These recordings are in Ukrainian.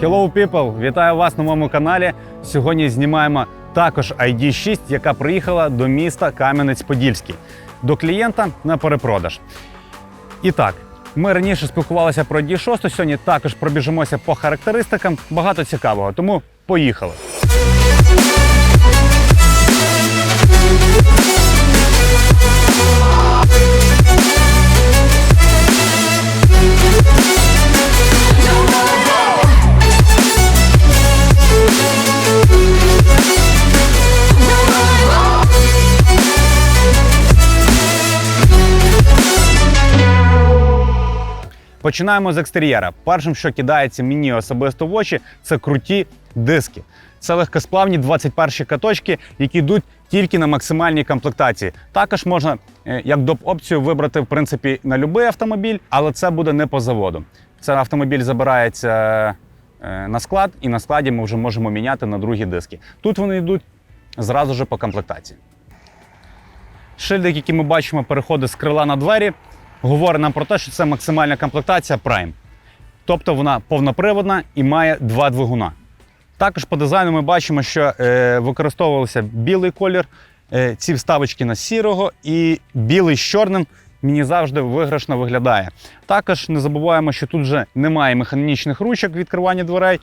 Hello people! Вітаю вас на моєму каналі. Сьогодні знімаємо також ID6, яка приїхала до міста Кам'янець-Подільський, до клієнта на перепродаж. І так, ми раніше спілкувалися про ID6, сьогодні також пробіжимося по характеристикам. Багато цікавого, тому поїхали. Починаємо з екстер'єра. Першим, що кидається мені особисто в очі, це круті диски. Це легкосплавні 21 каточки, які йдуть тільки на максимальній комплектації. Також можна е, як доп. опцію вибрати в принципі на будь-який автомобіль, але це буде не по заводу. Це автомобіль забирається е, на склад, і на складі ми вже можемо міняти на другі диски. Тут вони йдуть зразу ж по комплектації. Шильдик, який ми бачимо, переходить з крила на двері, говорить нам про те, що це максимальна комплектація Prime. Тобто вона повноприводна і має два двигуна. Також по дизайну ми бачимо, що е, використовувався білий колір, е, ці вставочки на сірого, і білий з чорним мені завжди виграшно виглядає. Також не забуваємо, що тут вже немає механічних ручок відкривання дверей,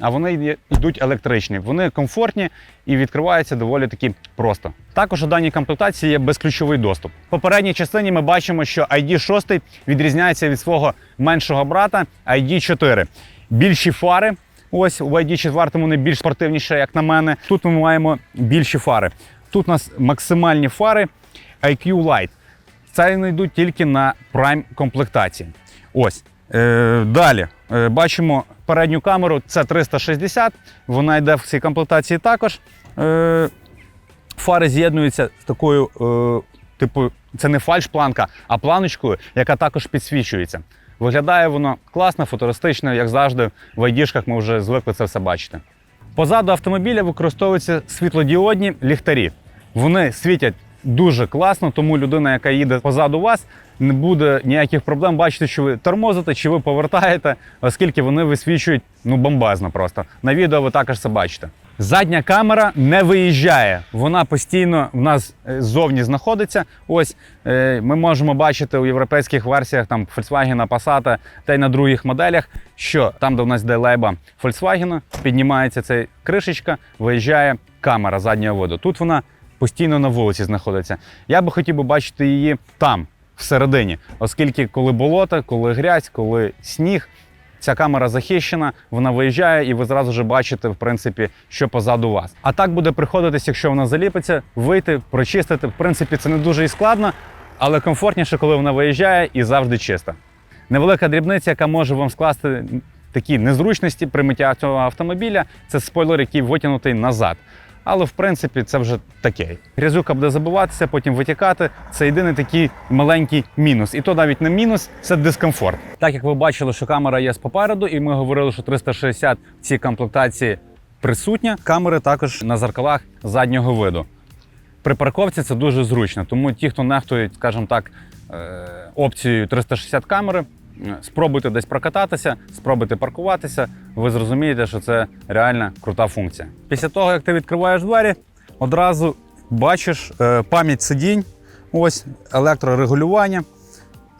а вони йдуть електричні. Вони комфортні і відкриваються доволі таки просто. Також у даній комплектації є безключовий доступ. В попередній частині ми бачимо, що ID6 відрізняється від свого меншого брата ID4. Більші фари. Ось у ID4 вони більш спортивніше, як на мене. Тут ми маємо більші фари. Тут у нас максимальні фари IQ Light. Це вони йдуть тільки на Prime комплектації. Ось. Е, далі е, бачимо передню камеру, це 360, вона йде в цій комплектації також. Е, фари з'єднуються з такою, е, типу, це не фальш-планка, а планочкою, яка також підсвічується. Виглядає воно класно, футуристично, як завжди. В айдішках ми вже звикли це все бачити. Позаду автомобіля використовуються світлодіодні ліхтарі. Вони світять дуже класно, тому людина, яка їде позаду вас, не буде ніяких проблем бачити, що ви тормозите чи ви повертаєте, оскільки вони висвічують ну бомбезно просто. На відео ви також це бачите. Задня камера не виїжджає, вона постійно в нас е, ззовні знаходиться. Ось е, ми можемо бачити у європейських версіях там Volkswagen, Passat та й на других моделях, що там, де в нас йде лейба Volkswagen, піднімається ця кришечка, виїжджає камера заднього виду. Тут вона постійно на вулиці знаходиться. Я би хотів би бачити її там, всередині, оскільки коли болото, коли грязь, коли сніг. Ця камера захищена, вона виїжджає, і ви зразу ж бачите, в принципі, що позаду вас. А так буде приходитись, якщо вона заліпиться, вийти, прочистити. В принципі, це не дуже і складно, але комфортніше, коли вона виїжджає і завжди чиста. Невелика дрібниця, яка може вам скласти такі незручності при митті цього автомобіля, це спойлер, який витягнутий назад. Але в принципі це вже таке. Грязюка буде забиватися, потім витікати. Це єдиний такий маленький мінус. І то навіть не мінус, це дискомфорт. Так як ви бачили, що камера є з попереду, і ми говорили, що 360 в цій комплектації присутня. Камери також на зеркалах заднього виду. При парковці це дуже зручно, тому ті, хто нехтують, скажімо так, е, опцією 360 камери, спробуйте десь прокататися, спробуйте паркуватися, ви зрозумієте, що це реально крута функція. Після того, як ти відкриваєш двері, одразу бачиш е, пам'ять сидінь, ось електрорегулювання.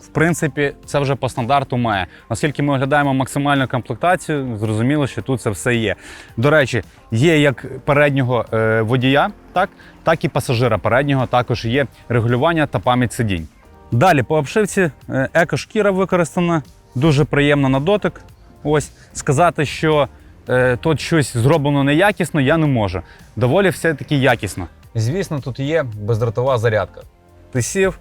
В принципі, це вже по стандарту має. Оскільки ми оглядаємо максимальну комплектацію, зрозуміло, що тут це все є. До речі, є як переднього е, водія, так, так і пасажира переднього також є регулювання та пам'ять сидінь. Далі по обшивці е, екошкіра використана, дуже приємна на дотик. Ось сказати, що е, тут щось зроблено неякісно, я не можу. Доволі все-таки якісно. Звісно, тут є бездротова зарядка. Ти сів,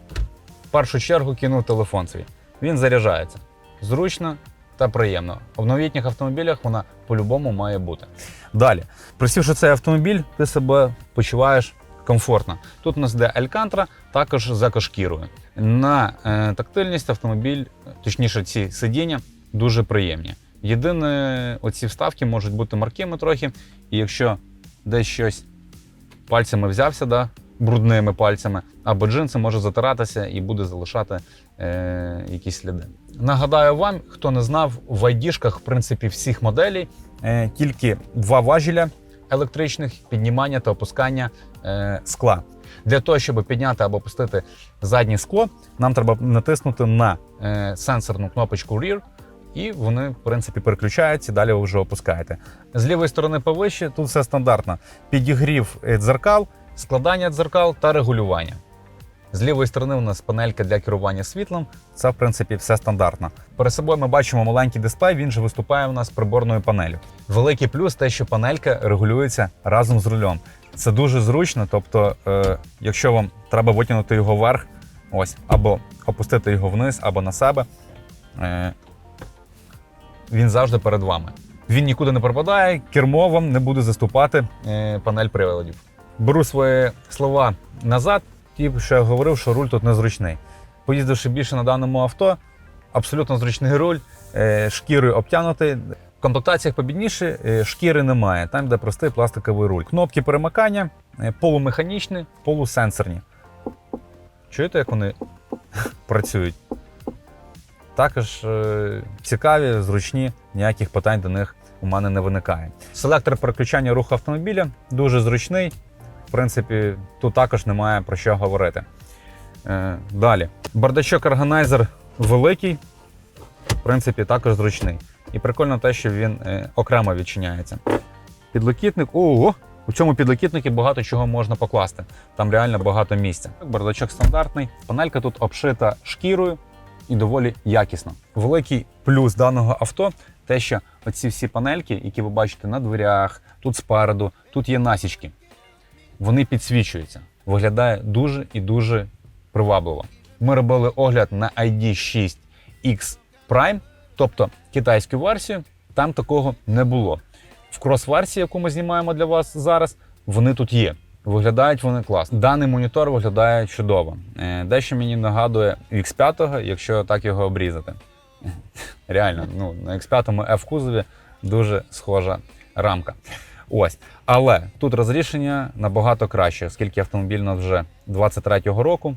в першу чергу кинув телефон свій. Він заряджається. Зручно та приємно. В новітніх автомобілях вона по-любому має бути. Далі, присівши цей автомобіль, ти себе почуваєш комфортно. Тут у нас йде Алькантра, також з екошкірою. На е, тактильність автомобіль, точніше, ці сидіння дуже приємні. Єдине, оці вставки можуть бути маркими трохи, і якщо десь щось пальцями взявся, да, брудними пальцями, або джинси може затиратися і буде залишати е, якісь сліди. Нагадаю вам, хто не знав, в айдішках, в принципі, всіх моделей е, тільки два важеля електричних піднімання та опускання е, скла. Для того, щоб підняти або опустити заднє скло, нам треба натиснути на е, сенсорну кнопочку Rear, і вони, в принципі, переключаються, далі ви вже опускаєте. З лівої сторони повище, тут все стандартно. Підігрів е, дзеркал, складання дзеркал та регулювання. З лівої сторони у нас панелька для керування світлом. Це, в принципі, все стандартно. Перед собою ми бачимо маленький дисплей, він же виступає у нас приборною панелю. Великий плюс те, що панелька регулюється разом з рулем. Це дуже зручно. Тобто, е, якщо вам треба витягнути його вверх, ось, або опустити його вниз, або на себе, е, він завжди перед вами. Він нікуди не пропадає, кермо вам не буде заступати е, панель приладів. Беру свої слова назад, ті, я говорив, що руль тут незручний. Поїздивши більше на даному авто, абсолютно зручний руль, е, шкірою обтянутий. В комплектаціях побідніше шкіри немає, там де простий пластиковий руль. Кнопки перемикання е, полумеханічні, полусенсорні. Чуєте, як вони працюють? Також е, цікаві, зручні, ніяких питань до них у мене не виникає. Селектор переключання руху автомобіля дуже зручний. В принципі, тут також немає про що говорити. Е, далі. Бардачок органайзер великий, в принципі, також зручний. І прикольно те, що він е, окремо відчиняється. Підлокітник. Ого! У цьому підлокітнику багато чого можна покласти. Там реально багато місця. Бардачок стандартний. Панелька тут обшита шкірою і доволі якісно. Великий плюс даного авто те, що оці всі панельки, які ви бачите на дверях, тут спереду, тут є насічки. Вони підсвічуються. Виглядає дуже і дуже привабливо. Ми робили огляд на ID6X Prime, тобто китайську версію, там такого не було. В крос-версії, яку ми знімаємо для вас зараз, вони тут є. Виглядають вони класно. Даний монітор виглядає чудово. Е, Дещо мені нагадує X5, якщо так його обрізати. Реально, ну, на X5 F кузові дуже схожа рамка. Ось. Але тут розрішення набагато краще, оскільки автомобіль у нас вже 23-го року.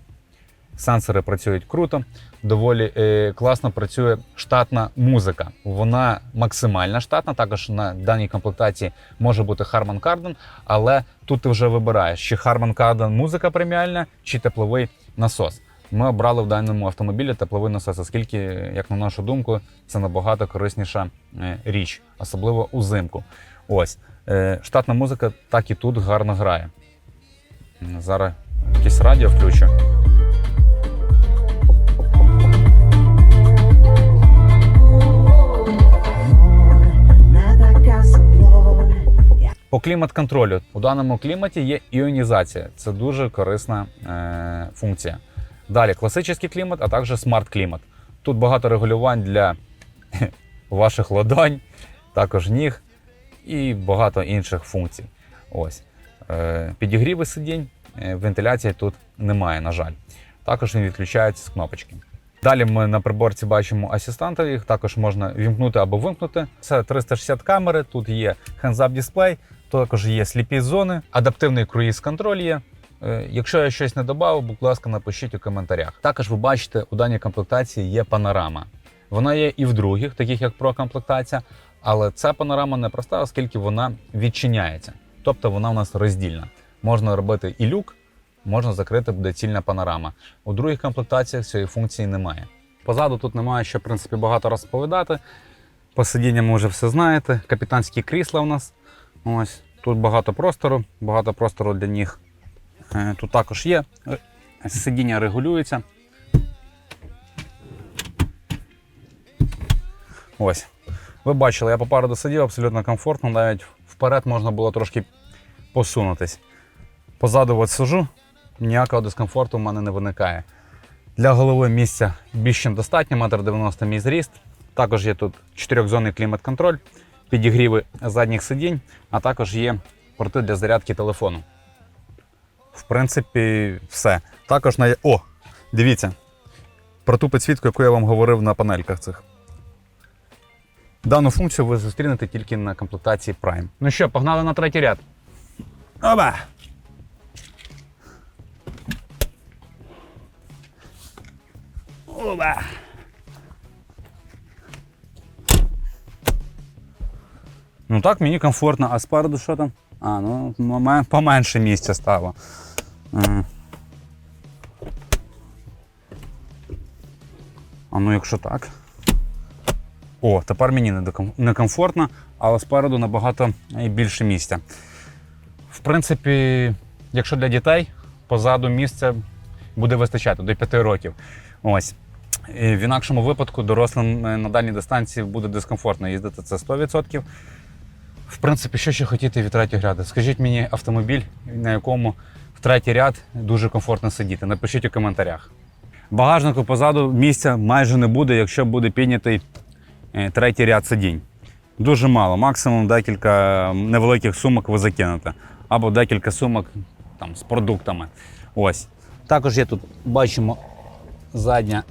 Сенсори працюють круто, доволі е, класно працює штатна музика. Вона максимальна штатна. Також на даній комплектації може бути Harman Kardon, але тут ти вже вибираєш, чи Harman Kardon музика преміальна, чи тепловий насос. Ми обрали в даному автомобілі тепловий насос, оскільки, як на нашу думку, це набагато корисніша е, річ, особливо узимку. Ось штатна музика так і тут гарно грає. Зараз якесь радіо включу. По клімат-контролю у даному кліматі є іонізація. Це дуже корисна е, функція. Далі класичний клімат, а також смарт-клімат. Тут багато регулювань для ваших ладонь, також ніг і багато інших функцій. Ось. Е, підігріви сидінь, е, вентиляції тут немає, на жаль. Також він відключається з кнопочки. Далі ми на приборці бачимо асистанти, їх також можна вімкнути або вимкнути. Це 360 камери, тут є hands-up дисплей, також є сліпі зони, адаптивний круїз-контроль є. Е, Якщо я щось не додав, будь ласка, напишіть у коментарях. Також ви бачите, у даній комплектації є панорама. Вона є і в других, таких як Pro комплектація, але ця панорама не проста, оскільки вона відчиняється. Тобто вона у нас роздільна. Можна робити і люк, можна закрити буде цільна панорама. У других комплектаціях цієї функції немає. Позаду тут немає що в принципі багато розповідати. По сидінням ви вже все знаєте. Капітанські крісла у нас. Ось тут багато простору, багато простору для ніг. Е, Тут також є. Е, Сидіння регулюється. Ось. Ви бачили, я попереду сидів абсолютно комфортно, навіть вперед можна було трошки посунутись. Позаду от сижу, ніякого дискомфорту в мене не виникає. Для голови місця більш ніж достатньо, 1,90 м мій зріст. Також є тут чотирьохзонний клімат-контроль, підігріви задніх сидінь, а також є порти для зарядки телефону. В принципі, все. Також на. О! Дивіться. Про ту підсвітку, яку я вам говорив на панельках цих. Дану функцію ви зустрінете тільки на комплектації Prime. Ну що, погнали на третій ряд. Оба! Оба! Ну так, мені комфортно. А спереду що там? А, ну поменше місця стало. А ну якщо так. О, тепер мені некомфортно, але спереду набагато більше місця. В принципі, якщо для дітей, позаду місця буде вистачати до 5 років. Ось. І в інакшому випадку дорослим е, на дальній дистанції буде дискомфортно їздити це 100%. В принципі, що ще хотіти від третього ряду? Скажіть мені автомобіль, на якому в третій ряд дуже комфортно сидіти. Напишіть у коментарях. Багажнику позаду місця майже не буде, якщо буде піднятий третій ряд сидінь. Дуже мало, максимум декілька невеликих сумок ви закинете. Або декілька сумок там, з продуктами. Ось. Також є тут, бачимо, задня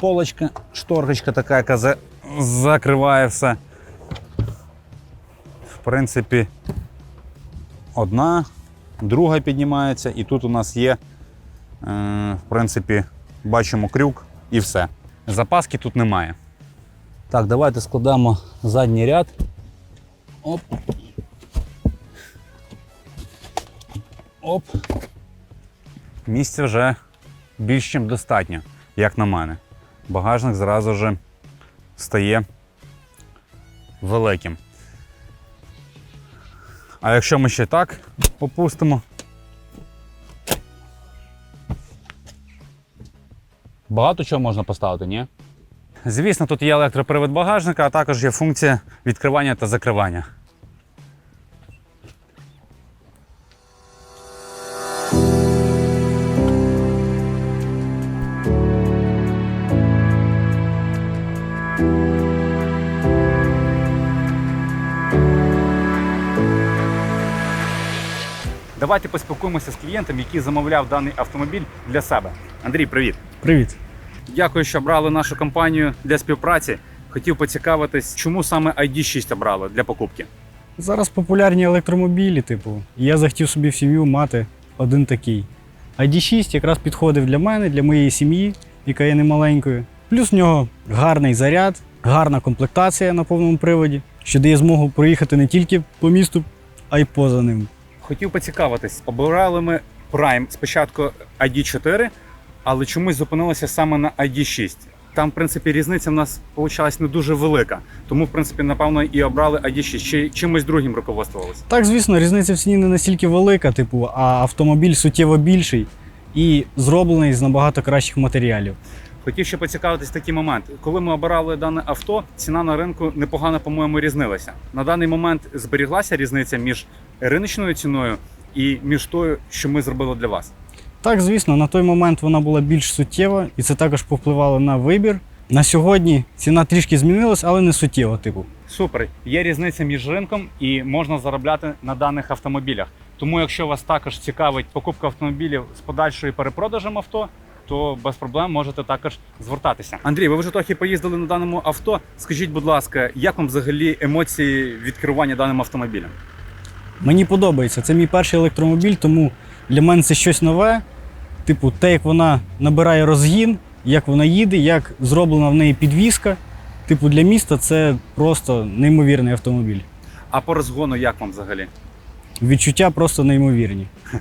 полочка, шторочка така, яка за- закриває все. В принципі, одна, друга піднімається, і тут у нас є, е, в принципі, бачимо крюк і все. Запаски тут немає. Так, давайте складемо задній ряд. Оп. Оп. Місця вже більш ніж достатньо, як на мене. Багажник зразу ж стає великим. А якщо ми ще так опустимо. Багато чого можна поставити, ні? Звісно, тут є електропривід багажника, а також є функція відкривання та закривання. Давайте поспілкуємося з клієнтом, який замовляв даний автомобіль для себе. Андрій, привіт. Привіт. Дякую, що обрали нашу компанію для співпраці. Хотів поцікавитись, чому саме ID6 обрали для покупки. Зараз популярні електромобілі, типу, і я захотів собі в сім'ю мати один такий. ID6 якраз підходив для мене, для моєї сім'ї, яка є немаленькою. Плюс в нього гарний заряд, гарна комплектація на повному приводі, що дає змогу проїхати не тільки по місту, а й поза ним. Хотів поцікавитись, обирали ми Prime спочатку ID4, але чомусь зупинилися саме на ID6. Там, в принципі, різниця в нас вийшла не дуже велика. Тому, в принципі, напевно, і обрали ID6. Чи чимось другим руководствувалися? Так, звісно, різниця в ціні не настільки велика, типу, а автомобіль суттєво більший і зроблений з набагато кращих матеріалів. Хотів ще поцікавитись такий момент. Коли ми обирали дане авто, ціна на ринку непогано, по-моєму, різнилася. На даний момент зберіглася різниця між риночною ціною і між тою, що ми зробили для вас. Так, звісно, на той момент вона була більш суттєва, і це також повпливало на вибір. На сьогодні ціна трішки змінилась, але не суттєво, типу. Супер. Є різниця між ринком і можна заробляти на даних автомобілях. Тому, якщо вас також цікавить покупка автомобілів з подальшою перепродажем авто, то без проблем можете також звертатися. Андрій, ви вже трохи поїздили на даному авто. Скажіть, будь ласка, як вам взагалі емоції від керування даним автомобілем? Мені подобається. Це мій перший електромобіль, тому для мене це щось нове. Типу, те, як вона набирає розгін, як вона їде, як зроблена в неї підвізка. Типу, для міста це просто неймовірний автомобіль. А по розгону як вам взагалі? Відчуття просто неймовірні.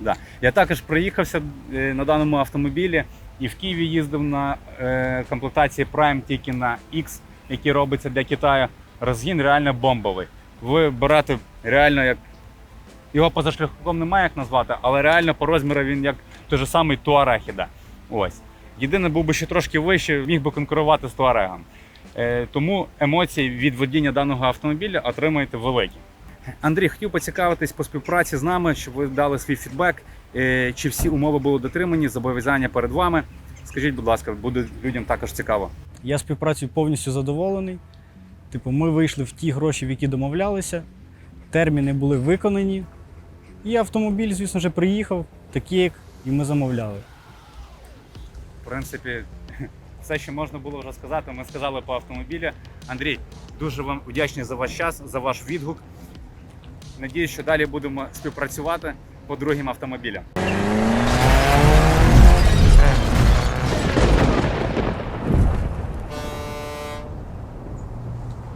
Да. Я також приїхався е, на даному автомобілі і в Києві їздив на е, комплектації Prime тільки на X, який робиться для Китаю. Розгін реально бомбовий. Ви берете реально як. Його поза шляхом немає як назвати, але реально по розміру він як той же самий Туарехіда. Ось. Єдине, був би ще трошки вище, міг би конкурувати з Туарегом. Е, тому емоції від водіння даного автомобіля отримаєте великі. Андрій, хотів поцікавитись по співпраці з нами, щоб ви дали свій фідбек, е, чи всі умови були дотримані, зобов'язання перед вами. Скажіть, будь ласка, буде людям також цікаво. Я співпрацею повністю задоволений. Типу, ми вийшли в ті гроші, в які домовлялися, терміни були виконані. І автомобіль, звісно ж, приїхав, такий, як і ми замовляли. В принципі, все, що можна було вже сказати, ми сказали по автомобілі. Андрій, дуже вам вдячний за ваш час, за ваш відгук. Надіюсь, що далі будемо співпрацювати по другим автомобілям.